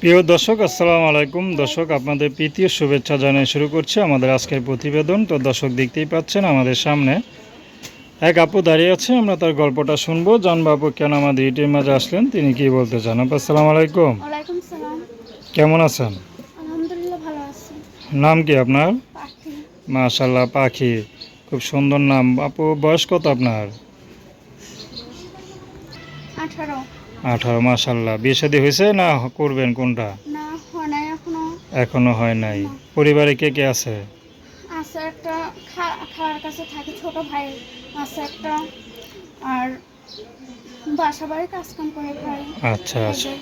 প্রিয় দর্শক আসসালামু আলাইকুম। দর্শক আপনাদের প্রীতীয় শুভেচ্ছা জানিয়ে শুরু করছি আমাদের আজকের প্রতিবেদন। তো দর্শক দেখতেই পাচ্ছেন আমাদের সামনে এক আপু দাঁড়িয়ে আছে আমরা তার গল্পটা শুনব। জানব আপু কেন আমাদের ইটির মাঝে আসলেন? তিনি কি বলতে চান? আপু আসসালামু আলাইকুম। কেমন আছেন? নাম কি আপনার? মাশাল্লাহ পাখি। খুব সুন্দর নাম। আপু বয়স কত আপনার? আঠারো। আঠারো মাশাল্লাহ। বিয়ে শাদী হয়েছে না করবেন কোনটা? এখনও। হয় নাই। পরিবারে কে কে আছে? আছে একটা খা- কাছে থাকে ছোট ভাই আছে একটা আর বাসা বাড়ি কাজ কাম করে ভাই। আচ্ছা আচ্ছা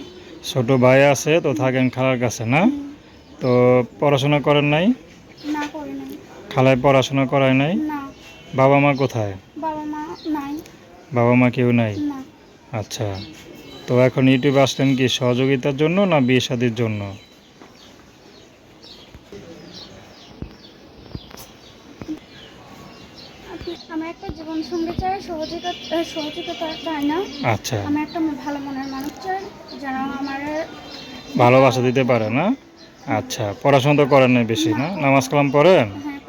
ছোট ভাই আছে তো থাকেন খালার কাছে না? তো পড়াশোনা করেন নাই? না করি নাই। খালায় পড়াশোনা করায় নাই? না। বাবা মা কোথায়? বাবা মা নাই। বাবা মা কেউ নাই? না। আচ্ছা। তো এখন ইউটিউবে আসলেন কি সহযোগিতার জন্য না বিয়ে শাদির জন্য? আপনি- একটা জীবন সঙ্গী চাই সহযোগিতা সহযোগিতা চাই না। আচ্ছা। আমি একটা ভালো মনের মানুষ চাই যেন আমার ভালোবাসা দিতে পারে না? আচ্ছা পড়াশোনা তো করেন নাই বেশি না? নামাজ কালাম পড়েন? হ্যাঁ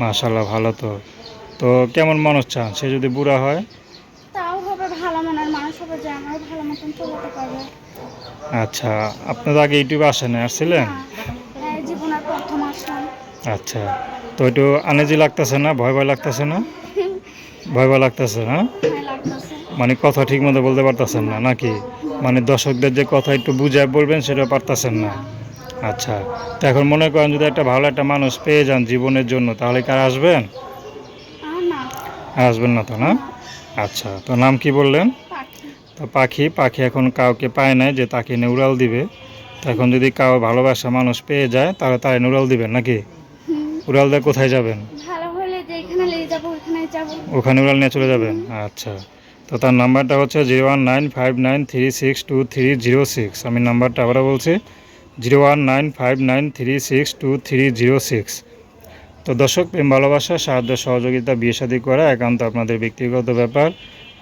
মাশাল্লাহ ভালো তো। তো কেমন মানুষ চান? সে যদি বুড়া হয় তাও হবে ভালো মনের মানুষ হবে যে আমার ভালো মতন চলাতে পারবে আচ্ছা আপনার আগে ইউটিউবে আসেন আসছিলেন? আসলাম। আচ্ছা তো একটু আনেজি লাগতেছে না? ভয় ভয় লাগতেছে না? ভয় ভয় লাগতেছে না মানে কথা ঠিক মতো বলতে পারতেছেন না নাকি? মানে দর্শকদের যে কথা একটু বুঝায় বলবেন সেটা পারতেছেন না। আচ্ছা তো এখন মনে করেন যদি একটা ভালো একটা মানুষ পেয়ে যান জীবনের জন্য তাহলে কার আসবেন? আসবেন না তো না? আচ্ছা তো নাম কি বললেন? তো পাখি পাখি এখন কাউকে পায় নাই যে তাকে নিয়ে উড়াল দিবে। তা এখন যদি কাউ ভালোবাসা মানুষ পেয়ে যায় তাহলে তাই উড়াল দিবেন নাকি? উড়াল দিয়ে কোথায় যাবেন? ভালো হলে যেখানে নিয়ে যাব ওখানে যাব। ওখানে উড়াল নিয়ে চলে যাবেন? আচ্ছা। তো তার নাম্বারটা হচ্ছে zero one nine five nine three six two three zero six. আমি নাম্বারটা আবারও বলছি zero one nine five nine three six two three zero six. তো দর্শক প্রেম ভালোবাসা সাহায্য সহযোগিতা বিয়ে শাদী করা একান্ত আপনাদের ব্যক্তিগত ব্যাপার।